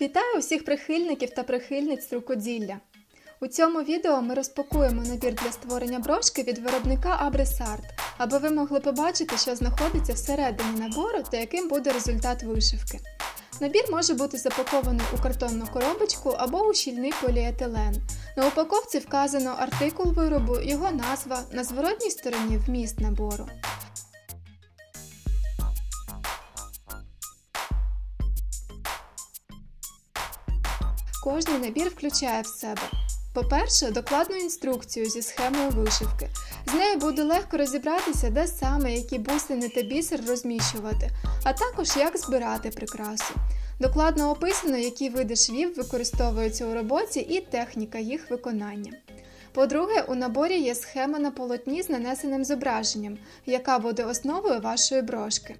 Вітаю усіх прихильників та прихильниць рукоділля. У цьому відео ми розпакуємо набір для створення брошки від виробника Абресарт, аби ви могли побачити, що знаходиться всередині набору та яким буде результат вишивки. Набір може бути запакований у картонну коробочку або у щільний поліетилен. На упаковці вказано артикул виробу, його назва, на зворотній стороні вміст набору. Кожний набір включає в себе. По-перше, докладну інструкцію зі схемою вишивки. З нею буде легко розібратися, де саме які бусини та бісер розміщувати, а також як збирати прикрасу. Докладно описано, які види швів використовуються у роботі і техніка їх виконання. По-друге, у наборі є схема на полотні з нанесеним зображенням, яка буде основою вашої брошки.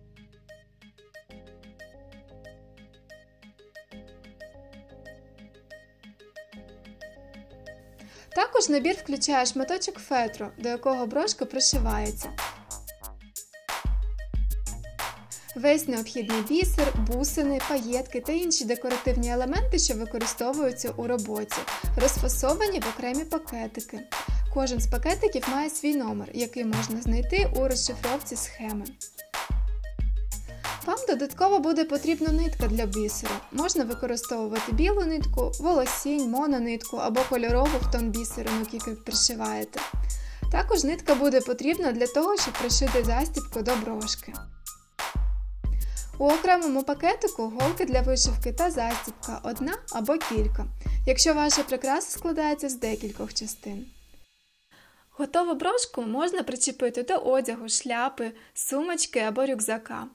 Також набір включає шматочок фетру, до якого брошка пришивається. Весь необхідний бісер, бусини, паєтки та інші декоративні елементи, що використовуються у роботі, розфасовані в окремі пакетики. Кожен з пакетиків має свій номер, який можна знайти у розшифровці схеми. Вам додатково буде потрібна нитка для бісеру. Можна використовувати білу нитку, волосінь, мононитку або кольорову в тон бісеру, який пришиваєте. Також нитка буде потрібна для того, щоб пришити застібку до брошки. У окремому пакетику голки для вишивки та застібка одна або кілька, якщо ваша прикраса складається з декількох частин. Готову брошку можна причепити до одягу, шляпи, сумочки або рюкзака.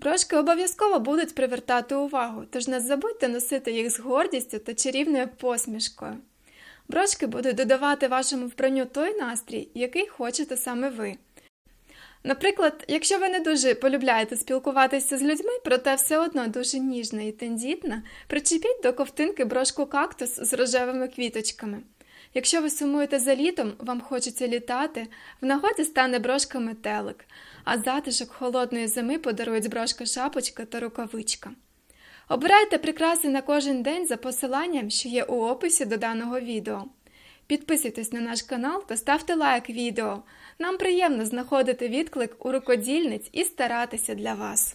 Брошки обов'язково будуть привертати увагу, тож не забудьте носити їх з гордістю та чарівною посмішкою. Брошки будуть додавати вашому вбранню той настрій, який хочете саме ви. Наприклад, якщо ви не дуже полюбляєте спілкуватися з людьми, проте все одно дуже ніжна і тендітна, причепіть до ковтинки брошку кактус з рожевими квіточками. Якщо ви сумуєте за літом, вам хочеться літати, в нагоді стане брошка метелик, а затишок холодної зими подарують брошка шапочка та рукавичка. Обирайте прикраси на кожен день за посиланням, що є у описі до даного відео. Підписуйтесь на наш канал та ставте лайк відео. Нам приємно знаходити відклик у рукодільниць і старатися для вас.